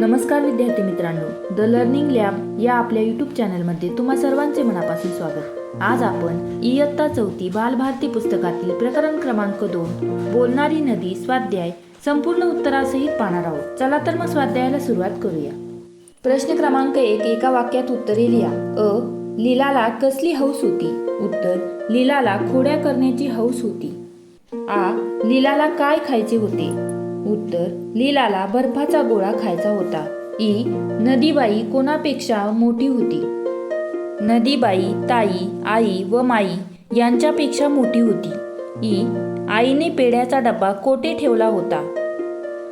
नमस्कार विद्यार्थी मित्रांनो द लर्निंग लॅब या आपल्या यूट्यूब चॅनलमध्ये तुम्हा सर्वांचे मनापासून स्वागत. आज आपण इयत्ता चौथी बालभारती पुस्तकातील प्रकरण क्रमांक दोन बोलणारी नदी स्वाध्याय संपूर्ण उत्तरासहित पाहणार आहोत. चला तर मग स्वाध्यायाला सुरुवात करूया. प्रश्न क्रमांक एक एका वाक्यात उत्तरे लिहा. अ लीलाला कसली हौस होती? उत्तर लीलाला खोड्या करण्याची हौस होती. आ लीलाला काय खायचे होते? उत्तर लीलाला बर्फाचा गोळा खायचा होता. ई नदीबाई कोणापेक्षा मोठी होती? नदीबाई ताई आई व माई यांच्यापेक्षा मोठी होती. ई आईने पेड्याचा डब्बा कोठे ठेवला होता?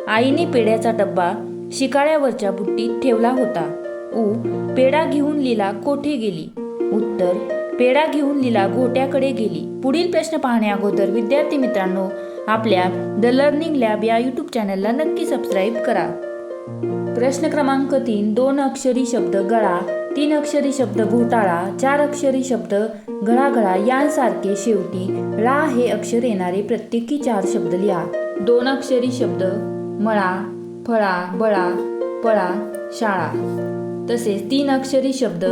आईने पेड्याचा डब्बा शिकाळ्यावरच्या बुट्टीत ठेवला होता. उ पेढा घेऊन लीला कोठे गेली? उत्तर पेढा घेऊन लीला गोट्याकडे गेली. पुढील प्रश्न पाहण्या अगोदर विद्यार्थी मित्रांनो आपल्या द लर्निंग लॅब या यूट्यूब चॅनलला नक्की सबस्क्राईब करा. प्रश्न क्रमांक तीन दोन अक्षरी शब्द गळा तीन अक्षरी शब्द घोटाळा चार अक्षरी शब्द घळाघळा यांसारखे शेवटी रा हे अक्षर येणारे प्रत्येकी चार शब्द लिहा. दोन अक्षरी शब्द मळा फळा बळा पळा शाळा. तसेच तीन अक्षरी शब्द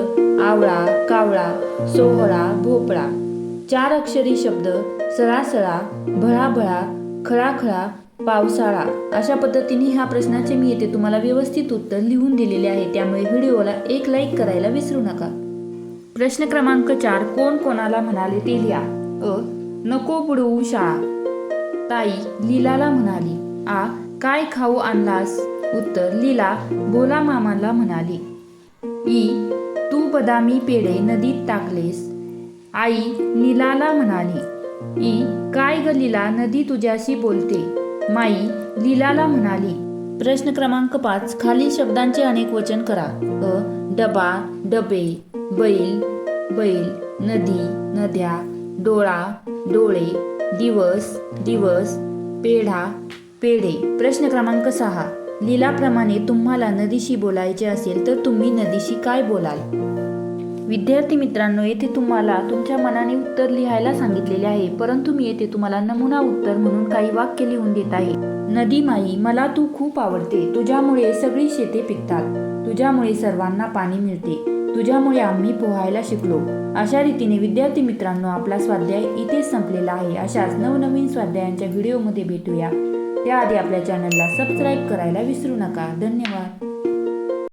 आवळा कावळा सोहळा भोपळा. चार अक्षरी शब्द सळासळा भळाभळा खळाखळा पावसाळा अशा पद्धतीने ह्या प्रश्नाचे मी येथे तुम्हाला व्यवस्थित उत्तर लिहून दिलेले आहे. त्यामुळे व्हिडिओला एक लाईक करायला विसरू नका. प्रश्न क्रमांक चार कोण कोणाला म्हणाले ते लिहा. अ नको बुडवू शाळा ताई लीलाला म्हणाली. आ काय खाऊ आणलास? उत्तर लीला बोला मामाला म्हणाली. ई तू बदामी पेढे नदीत टाकलेस. आई लीलाला म्हणाली ई काय ग लीला? नदी तुझ्याशी बोलते. माई लीलाला म्हणाली प्रश्न क्रमांक पाच खालील शब्दांचे अनेक वचन करा. अ डबा डबे बैल बैल नदी नद्या डोळा डोळे दिवस दिवस पेढा पेढे. प्रश्न क्रमांक सहा लीलाप्रमाणे तुम्हाला नदीशी बोलायचे असेल तर तुम्ही नदीशी काय बोलाल? विद्यार्थी मित्रांनो येथे तुम्हाला तुमच्या मनाने उत्तर लिहायला सांगितलेले आहे परंतु मी येथे तुम्हाला नमुना उत्तर म्हणून काही वाक्य लिहून देत आहे. नदी माई मला तू खूप आवडते. तुझ्यामुळे सगळी शेते पिकतात. तुझ्यामुळे सर्वांना पाणी मिळते. तुझ्यामुळे आम्ही पोहायला शिकलो. अशा रीतीने विद्यार्थी मित्रांनो आपला स्वाध्याय इथेच संपलेला आहे. अशाच नवनवीन स्वाध्यायांच्या व्हिडिओमध्ये भेटूया. त्याआधी आपल्या चॅनलला सबस्क्राईब करायला विसरू नका. धन्यवाद.